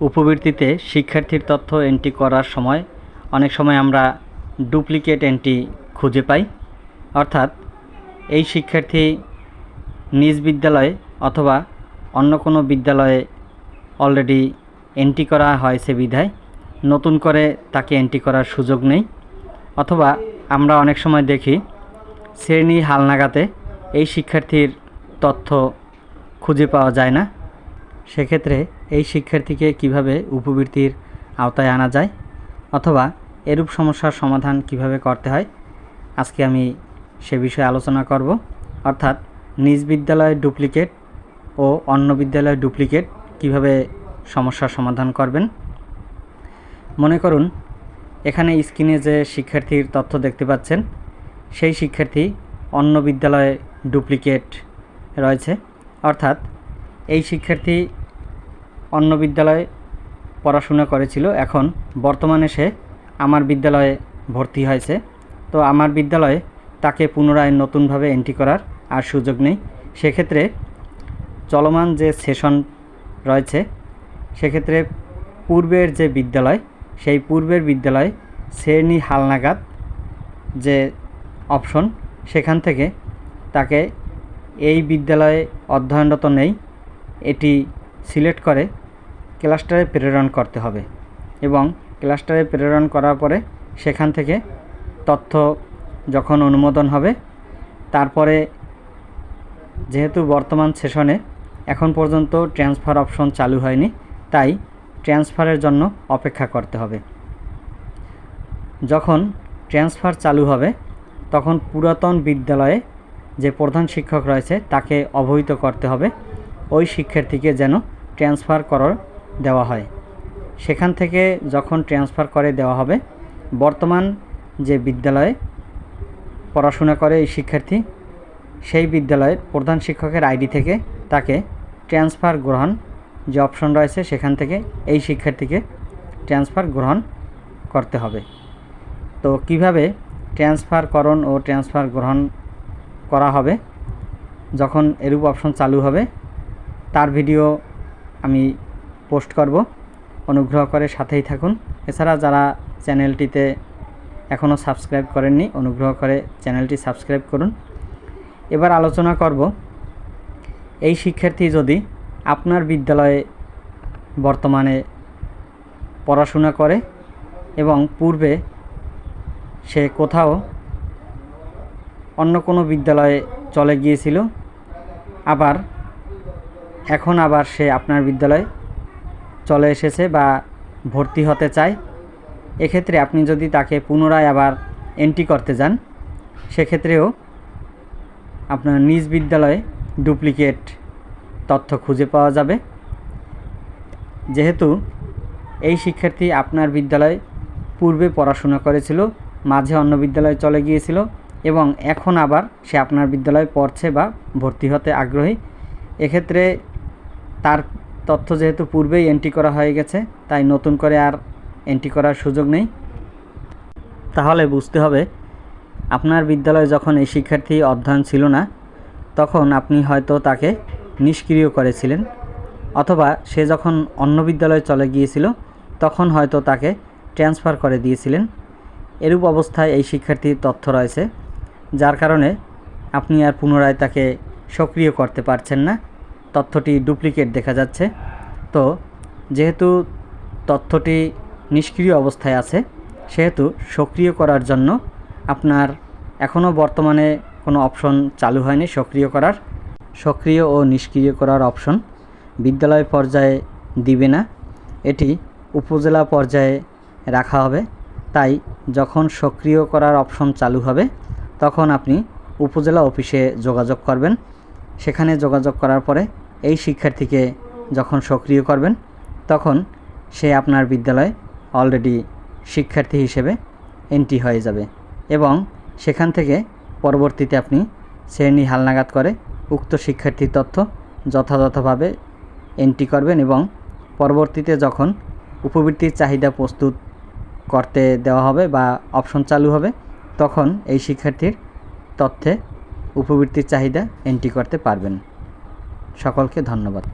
উপবৃত্তিতে শিক্ষার্থীর তথ্য এন্ট্রি করার সময় অনেক সময় আমরা ডুপ্লিকেট এন্ট্রি খুঁজে পাই। অর্থাৎ এই শিক্ষার্থী নিজ বিদ্যালয়ে অথবা অন্য কোনো বিদ্যালয়ে অলরেডি এন্ট্রি করা হয়েছে বিধায় নতুন করে তাকে এন্ট্রি করার সুযোগ নেই। অথবা আমরা অনেক সময় দেখি শ্রেণি হালনাগাতে এই শিক্ষার্থীর তথ্য খুঁজে পাওয়া যায় না। সেক্ষেত্রে এই শিক্ষার্থীকে কীভাবে উপবৃত্তির আওতায় আনা যায় অথবা এরূপ সমস্যার সমাধান কীভাবে করতে হয়? আজকে আমি সে বিষয়ে আলোচনা করব। অর্থাৎ নিজ বিদ্যালয়ের ডুপ্লিকেট ও অন্য বিদ্যালয়ের ডুপ্লিকেট কীভাবে সমস্যার সমাধান করবেন? মনে করুন, এখানে স্ক্রিনে যে শিক্ষার্থীর তথ্য দেখতে পাচ্ছেন, সেই শিক্ষার্থী অন্য বিদ্যালয়ে ডুপ্লিকেট রয়েছে। অর্থাৎ এই শিক্ষার্থী অন্য বিদ্যালয়ে পড়াশোনা করেছিল। এখন বর্তমানে সে আমার বিদ্যালয়ে ভর্তি হয়েছে। তো আমার বিদ্যালয়ে তাকে পুনরায় নতুনভাবে এন্ট্রি করার আর সুযোগ নেই। সেক্ষেত্রে চলমান যে সেশন রয়েছে, সেক্ষেত্রে পূর্বের যে বিদ্যালয়, সেই পূর্বের বিদ্যালয় শ্রেণি হালনাগাদ যে অপশন সেখান থেকে তাকে এই বিদ্যালয়ে অধ্যয়নরত নেই। এটি সিলেক্ট করে ক্লাস্টারে প্রেরণ করতে হবে এবং ক্লাস্টারে প্রেরণ করার পরে সেখান থেকে তথ্য যখন অনুমোদন হবে, তারপরে যেহেতু বর্তমান সেশনে এখন পর্যন্ত ট্রান্সফার অপশন চালু হয়নি, তাই ট্রান্সফারের জন্য অপেক্ষা করতে হবে। যখন ট্রান্সফার চালু হবে, তখন পুরাতন বিদ্যালয়ে যে প্রধান শিক্ষক রয়েছে তাকে অবহিত করতে হবে ওই শিক্ষার্থীকে যেন ট্রান্সফার করার দেওয়া হয়। সেখান থেকে যখন ট্রান্সফার করে দেওয়া হবে, বর্তমান যে বিদ্যালয়ে পড়াশোনা করে এই শিক্ষার্থী, সেই বিদ্যালয়ের প্রধান শিক্ষকের আইডি থেকে তাকে ট্রান্সফার গ্রহণ যে অপশন রয়েছে, সেখান থেকে এই শিক্ষার্থীকে ট্রান্সফার গ্রহণ করতে হবে। তো কীভাবে ট্রান্সফার করণ ও ট্রান্সফার গ্রহণ করা হবে, যখন এরূপ অপশন চালু হবে তার ভিডিও আমি পোস্ট করব। অনুগ্রহ করে সাথেই থাকুন। এছাড়া যারা চ্যানেলটিতে এখনও সাবস্ক্রাইব করেননি, অনুগ্রহ করে চ্যানেলটি সাবস্ক্রাইব করুন। এবার আলোচনা করব, এই শিক্ষার্থী যদি আপনার বিদ্যালয়ে বর্তমানে পড়াশোনা করে এবং পূর্বে সে কোথাও অন্য কোনো বিদ্যালয়ে চলে গিয়েছিল, আবার এখন আবার সে আপনার বিদ্যালয়ে চলে এসেছে বা ভর্তি হতে চায়। এক্ষেত্রে আপনি যদি তাকে পুনরায় আবার এন্ট্রি করতে যান, সেক্ষেত্রেও আপনার নিজ বিদ্যালয়ে ডুপ্লিকেট তথ্য খুঁজে পাওয়া যাবে। যেহেতু এই শিক্ষার্থী আপনার বিদ্যালয়ে পূর্বে পড়াশোনা করেছিল, মাঝে অন্য বিদ্যালয়ে চলে গিয়েছিল এবং এখন আবার সে আপনার বিদ্যালয়ে পড়ছে বা ভর্তি হতে আগ্রহী। এক্ষেত্রে তার তথ্য যেহেতু পূর্বেই এন্ট্রি করা হয়ে গেছে, তাই নতুন করে আর এন্ট্রি করার সুযোগ নেই। তাহলে বুঝতে হবে, আপনার বিদ্যালয়ে যখন এই শিক্ষার্থী অধ্যয়ন ছিল না, তখন আপনি হয়তো তাকে নিষ্ক্রিয় করেছিলেন, অথবা সে যখন অন্য বিদ্যালয়ে চলে গিয়েছিল, তখন হয়তো তাকে ট্রান্সফার করে দিয়েছিলেন। এরূপ অবস্থায় এই শিক্ষার্থীর তথ্য রয়েছে, যার কারণে আপনি আর পুনরায় তাকে সক্রিয় করতে পারছেন না। তথ্যটি ডুপ্লিকেট দেখা যাচ্ছে। তো, যেহেতু তথ্যটি নিষ্ক্রিয় অবস্থায় আছে, সেহেতু সক্রিয় করার জন্য আপনার এখনও বর্তমানে কোনো অপশন চালু হয়নি সক্রিয় করার। সক্রিয় ও নিষ্ক্রিয় করার অপশন বিদ্যালয় পর্যায়ে দিবে না। এটি উপজেলা পর্যায়ে রাখা হবে। তাই যখন সক্রিয় করার অপশন চালু হবে, তখন আপনি উপজেলা অফিসে যোগাযোগ করবেন। সেখানে যোগাযোগ করার পরে এই শিক্ষার্থীকে যখন সক্রিয় করবেন, তখন সে আপনার বিদ্যালয়ে অলরেডি শিক্ষার্থী হিসেবে এন্ট্রি হয়ে যাবে এবং সেখান থেকে পরবর্তীতে আপনি শ্রেণি হালনাগাদ করে উক্ত শিক্ষার্থীর তথ্য যথাযথভাবে এন্ট্রি করবেন এবং পরবর্তীতে যখন উপবৃত্তির চাহিদা প্রস্তুত করতে দেওয়া হবে বা অপশন চালু হবে, তখন এই শিক্ষার্থীর তথ্যে উপবৃত্তির চাহিদা এন্ট্রি করতে পারবেন। সকলকে ধন্যবাদ।